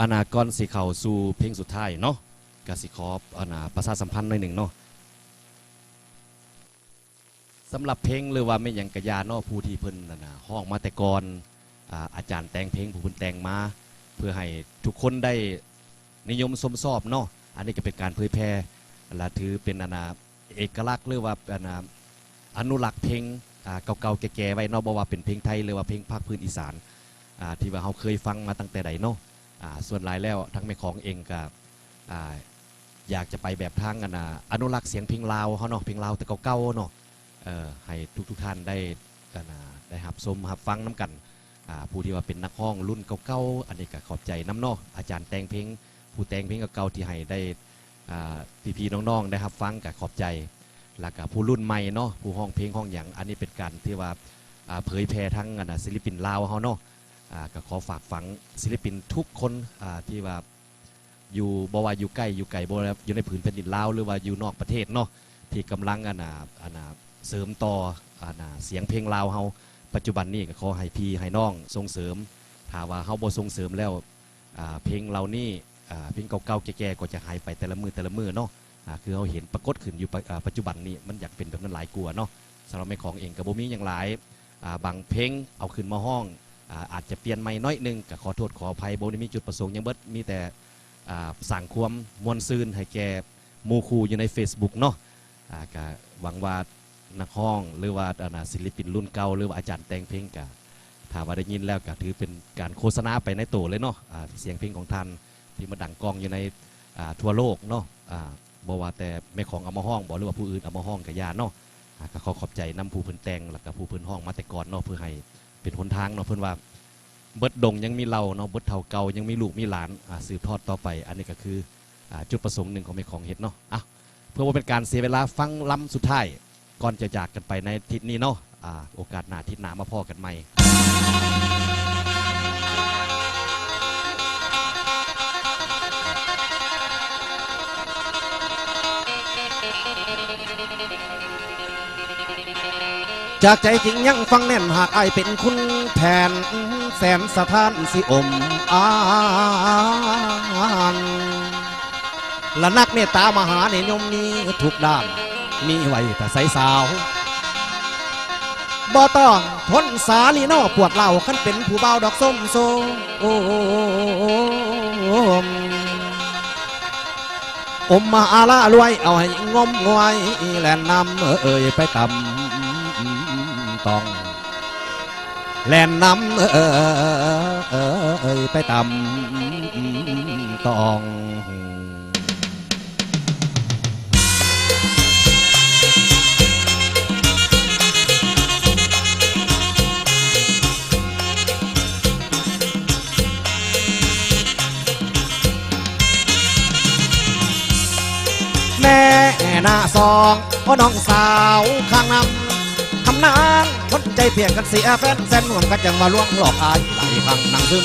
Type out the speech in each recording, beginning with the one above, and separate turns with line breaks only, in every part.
อนาก่อนสิเข้าสู่เพลงสุดท้ายเนาะกสิขออนาประชาสัมพันธ์หน่อยหนึ่งเนาะสำหรับเพลงหรือว่าไม่ยังกะยาเนาะผู้ที่เพิ่นนั่นน่ะห้องมาแต่ก่อนอาอาจารย์แต่งเพลงผู้เพิ่นแต่งมา เพื่อให้ทุกคนได้นิยมชมชอบเนาะอันนี้ก็เป็นการเผยแพร่และถือเป็นอนาเอกลักษณ์หรือว่าอนาอนุรักษ์เพลงเก่าๆแก่ๆไว้เนาะบ่ว่าเป็นเพลงไทยหรือว่าเพลงภาคพื้นอีสานที่ว่าเราเคยฟังมาตั้งแต่ใดเนาะ ส่วนหลายแล้วทั้งแม่ของเองก็อ่าอยากจะไปแบบทางกันนะอนุรักษ์เสียงเพลงลาวเขาเนาะเพลงลาวแต่เก่าๆเนาะให้ทุกๆท่านได้กันนะได้รับชมรับฟังน้กันผู้ที่ว่าเป็นนักห้องรุ่นเก่าๆอันนี้ก็ขอบใจน้ำเนาะอาจารย์แต่งเพลงผู้แต่งเพลงเก่าๆที่ให้ได้อ่พี่น้องๆได้รับฟังก็ขอบใจแล้วก็ผู้รุ่นใหม่เนาะผู้ห้องเพลงห้องอย่างอันนี้เป็นการที่ว่าเผยแพร่ทั้งกันนะศิลปินลาวเขาเนาะ ก็ขอฝากฝังศิลปินทุกคนที่ว่าอยู่บว่าอยู่ใกล้อยู่ไกลบ่ว่าอยู่ในผืนแผ่นดินลาวหรือว่าอยู่นอกประเทศเนาะที่กำลังอันน่ะอันน่ะเสริมต่ออันน่ะเสียงเพลงลาวเฮาปัจจุบันนี้ก็ขอให้พี่ให้น้องส่งเสริมถ้าว่าเฮาบ่ส่งเสริมแล้วเพลงเรานี่เพลงเก่าๆแก่ๆก็จะหายไปแต่ละมือแต่ละมือเนาะคือเฮาเห็นปรากฏขึ้นอยู่ปัจจุบันนี้มันอยากเป็นแบบนั้นหลายกลัวเนาะสำหรับแม่ของเองก็บ่มีอย่างหลายบางเพลงเอาขึ้นมาห้อง อาจจะเปลี่ยนไม่น้อยหนึงก็ขอโทษขออภัยโบได้มีจุดประสงค์ยังเบิดมีแต่สั่งความมวลซืนให้แก่มูคูอยู่ใน Facebook เนาะก็หวังว่านักห้องหรือว่าอ่าศิลปินรุ่นเก่าหรือว่าอาจารย์แต่งเพลงก็ถ้าว่าได้ยินแล้วก็ถือเป็นการโฆษณาไปในตัวเลยเนาะเสียงเพลงของท่านที่มาดังกองอยู่ในทั่วโลกเนาะอ่าบ่ว่าแต่แม่ของเอามาห้องบ่หรือว่าผู้อื่นเอามาห้องกับยาเนาะก็ขอขอบใจนำผู้เพิ่นแต่งแล้วก็ผู้เพิ่นห้องมาแต่ก่อนเนาะเพื่อให้ เป็นหนทางเนาะเพิ่นว่าเบิดดงยังมีเราเนาะเบิดเท่าเก่ายังมีลูกมีหลานสืบทอดต่อไป อันนี้ก็คืออจุดประสงค์หนึ่งของแม่ของเฮ็ดเนาะอะเพื่อว่าเป็นการเสียเวลาฟังลำสุดท้ายก่อนจะจากกันไปในทิศนี้เนาะอ่าโอกาสหน้าทิศหน้ามาพ่อกันใหม่
จากใจจริงยังฟังแน่นหากไอเป็นคุณแผนแสนสถานสิอมอานและนักเมตตามหาในยมนี้ทุกด้าน มีไว้แต่ใสสาวบ่ต้องทนสาลีนอปวดเหล่าขั้นเป็นผู้เบาดอกส้มโซโอมอมมาอาลารวยเอาให้งมงวยแลนนำเอ่ยไปต่ำ ตอง แลนน้ำเอ่ยไปตำตองแม่หน้าซองพ่อน้องสาวข้างน้ำ คำนางคนใจเพียงกันเสียแฟนแสนห่วงกันจังว่าล่วงหลอกอายไหลข้างนังซึม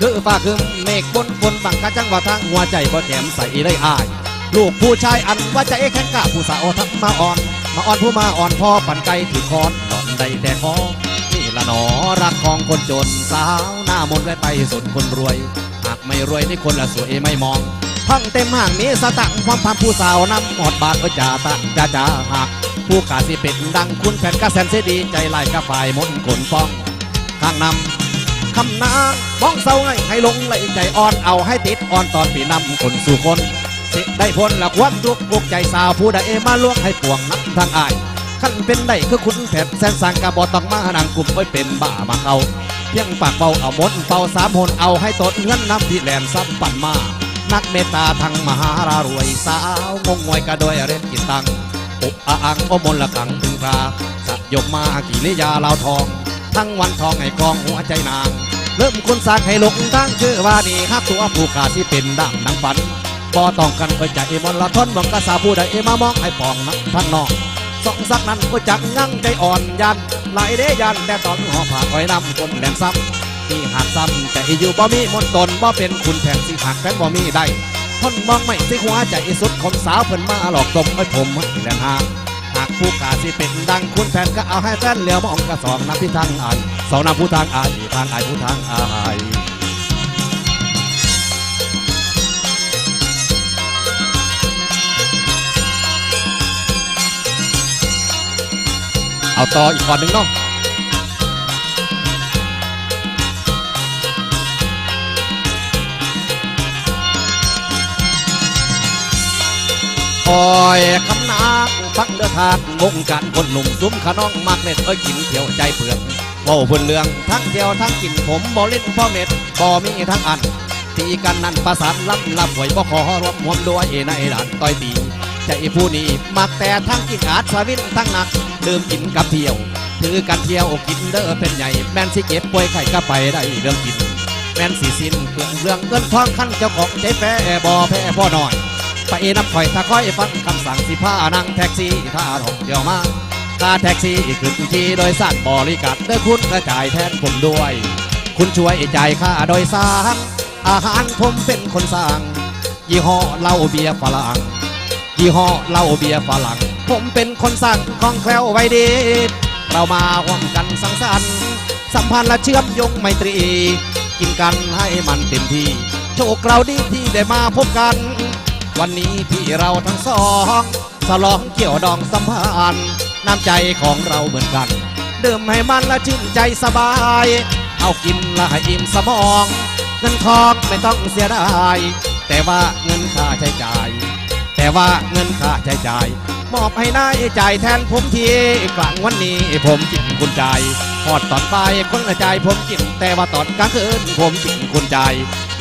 คือฟ้าคืมเมฆบนฝนบังกะจังว่าทางหัวใจบ่แจ่มใสเลยอาย ลูกผู้ชายอันว่าใจแข็งกล้าผู้สาวทักมาอ่อน มาอ่อนผู้มาอ่อนพ่อปั่นไก่ถือคอนดอนได้แต่คอนี่ละหนอรักของคนจนสาวหน้ามนไว้ไปสนคนรวย หากไม่รวยนี่คนละสวยไม่มองพังเต็มห่างมีสตังความพามผู้สาวนำหมดบาทก็จ่าตะจ่าจ่าหัก ผู้กาสิเป็นดังคุณแผ่นกระแสนเสียดีใจไล่กระฝ่ายมนขนฟอง ข้างนำคำนางมองเศร้าให้ให้ลงไหลใจอ่อนเอาให้ติดอ่อนตอนปีนำคนสู่คนสิได้พ้นละความทุกข์อกใจสาวผู้ใดมาลวงให้ปวงนักทางอายขั้นเป็นได้คือคุณแผดแสนสางกะบอต้องมานังกลุ่มไว้เป็นบ้ามาเขาเพียงปากเบาเอามดเป่าสามหนเอาให้ตดเงินน้ำที่แหลมซ้ำปั่นมานักเมตตาทั้งมหารารวยสาวงงวยกระโดยเล่นกินตัง อุกอาอังอมนละกังถึงคราสยบมากิริยาลาวทอง ทั้งวันทองให้กองหัวใจนาง เริ่มคนสร้างให้หลงตั้งชื่อว่านี่ครับตัวผู้ขาที่เป็นดั่งนังฝันพอต้องกันก็จะเอมอนละทนมองกระสาผู้ใดเอมามองให้ปองนักทั้งนอกสองสักนั้นก็จักงั่งใจอ่อนยันไหลเดยันแต่ตอนหอผ่าคอยนำคนแหลมซ้ำที่หักซ้ำแต่อีอยู่บ่มีมนตนบ่เป็นคุณแผนสิหักแต่บ่มีได้ คนมองไม่สิหัวใจสุดของสาวเพิ่นมาหลอกตบไอ้ผมแหลมหางหากผู้กาสิเป็นดังคุณแฟนก็เอาให้แฟนเลี้ยวมองกระสองนับที่ทางอายสองนับผู้ทางอายทางอายผู้ทางอาย
เอาต่ออีกคนหนึ่งเนาะ
คอยคำนาฟังเดือทานวงการคนหนุ่มซุ้มขน้องมักเน็ตเอ้ยกินเที่ยวใจเปลือกเว้าเพิ่นเรื่องทั้งเที่ยวทั้งกินผมบ่เล่นพ่อเม็ดบ่มีทั้งอันตีกันนั่นประสานล้ำลับหวยบ่ขอรวมหวมด้วยในด่านต่อยตีใจผู้นี้มักแต่ทั้งกินอาจสวินทั้งหนักดื่มกินกับเที่ยวถือกันเที่ยวกินเด้อเป็นใหญ่แม่นสิเจ็บป่วยไข้ก็ไปได้เรื่องกิน แม่นสิสิ้นเปลืองเรื่องเงินทองขั้นเจ้าของใจแพ้บ่แพ้พ่อน้อย ไปน้ำข่อยถ้าค่อยฟังคำสั่งสิพานั่งแท็กซี่ถ้าท่องเที่ยวมาค่าแท็กซี่ขึ้นที่โดยสารบริการเด้อคุณกระจายแทนผมด้วย คุณช่วยจ่ายค่าโดยสารอาหารผมเป็นคนสั่งยี่ห้อเหล้าเบียร์ฝรั่งยี่ห้อเหล้าเบียร์ฝรั่งผมเป็นคนสั่งคล่องแคล่วไว้ดีเรามาร่วมกันสังสรรค์สัมพันธ์และเชื่อมโยงไมตรี กินกันให้มันเต็มที่โชคเราดีที่ได้มาพบกัน วันนี้ที่เราทั้งสองสลองเกี่ยวดองสัมพันธ์น้ำใจของเราเหมือนกันดื่มให้มันและชื่นใจสบาย เอากินและให้อิ่มสมอง เงินทองไม่ต้องเสียดาย แต่ว่าเงินค่าใช้จ่าย แต่ว่าเงินค่าใช้จ่าย มอบให้นายจ่ายแทนผมทีกลางวันนี้ผมกินคุณใจพอดตอนบ่ายคนละใจผมกินแต่ว่าตอนกลางคืนผมกินคุณใจ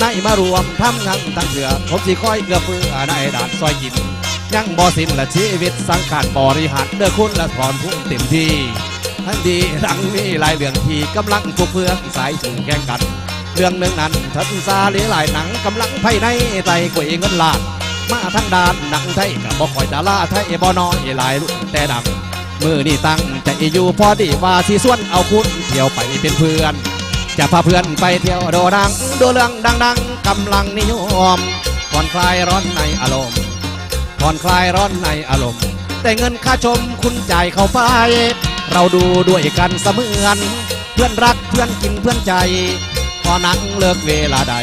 นายมารวมทำงานทั้งเถื่อผมสิคอยเกือเฟือนายด่านซอยกินยังบ่สิ้นละชีวิตสังขารบริหารเด้อคุณละถอนพุ่งเต็มที่ทันดีดังนี้หลายเรื่องที่กำลังพวกเพื่อนสายถึงแข่งกัน เรื่องหนึ่งนั้นทันซาหรือหลายหนังกำลังภายในใจกวยเงินล้านมาทั้งด้านหนังไทยกับบ่คอยดาราไทยบ่น้อยหลายรุ่นแต่ดังมือนี่ตั้งใจอยู่พอดีว่าสิส่วนเอาคุณเที่ยวไปเป็นเพื่อน จะพาเพื่อนไปเที่ยวโดดังดูเรื่องดังๆกำลังนิยมผ่อนคลายร้อนในอารมณ์ผ่อนคลายร้อนในอารมณ์แต่เงินค่าชมคุณจ่ายเข้าไป เราดูด้วยกันเสมือน เพื่อนรักเพื่อนกินเพื่อนใจ พอหนังเลิกเวลาใด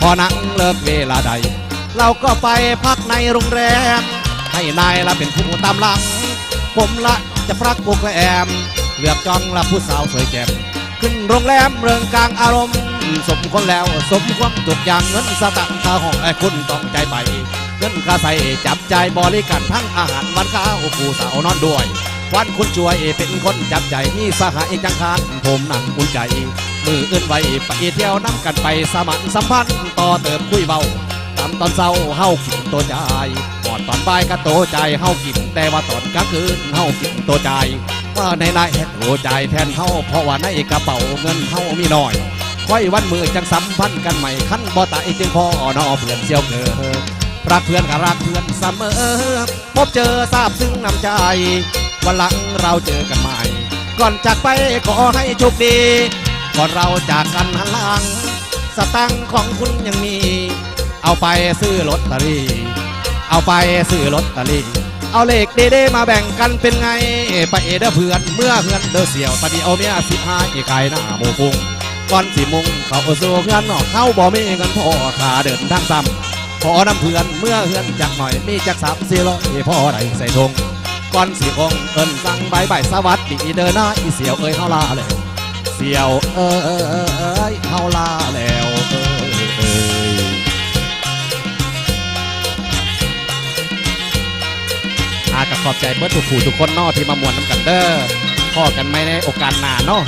พอหนังเลิกเวลาใด เราก็ไปพักในโรงแรม ให้นายละเป็นผู้ตามหลัง ผมละจะพรักโปรแกรมเลือกจองละผู้สาวสวยแจ่ม ขึ้นโรงแรมเริงกลางอารมณ์สมคนแล้วสมความทุกอย่างเงินสตังค์ค่าห้องไอ้คุณต้องใจไปเงินค่าใส่จับใจบริการทั้งอาหารวันข้าวผู้สาวนอนด้วยวันคุณช่วยเป็นคนจับใจมีสหายจังคารผมนั่งอุ่นใจ มืออื่นไว้ไปเที่ยวน้ำกันไปสมัครสัมพันธ์ต่อเติมคุยเบาตำตอนเศร้าเฮากินตัวใจก่อนตอนบ่ายก็โตใจเฮากินแต่ว่าตอนกลางคืนเฮากินตัวใจ ว่าในนายแฮกโตใจแทนเฮาเพราะว่าในกระเป๋าเงินเฮามีน้อยค่อยวันมือจังสัมพันธ์กันใหม่ขั้นบ่ตายจึงพอนอเพื่อนเสียวเกิดรักเพื่อนก็รักเพื่อนเสมอ พบเจอทราบซึ้งน้ำใจ วันหลังเราเจอกันใหม่ ก่อนจากไปขอให้โชคดี ก่อนเราจากกันหันหลัง สตังของคุณยังมี เอาไปซื้อลอตเตอรี่ เอาไปซื้อลอตเตอรี่ เอาเลขเด้ๆมาแบ่งกันเป็นไงไปเด้อเพื่อนเมื่อเพื่อนเด้อเสี่ยวตอนนี้เอาเมียสิบห้าอีกไก่หน้าโมพุงก่อนสี่มุงเขาเอาสู่เพื่อนนอกเข้าบ่มีเงินพอขาเดินทางซ้ำพอน้ำเพื่อนเมื่อเพื่อนจักหน่อยมีจักสามสี่ร้อยพ่อได้ใส่ทงก่อนสี่องเอินสั่งใบใบสวัสดีเดินหน้าอีเสี่ยวเอ้ยเฮาลาแล้วเสี่ยวเอ้ยเฮาลาแล้ว ขอบใจเบิร์ดทุกผู้ทุกคนนอที่มามวนน้ำกันเด้อพ่อกันไม่ในโอกาสหน้านเนาะ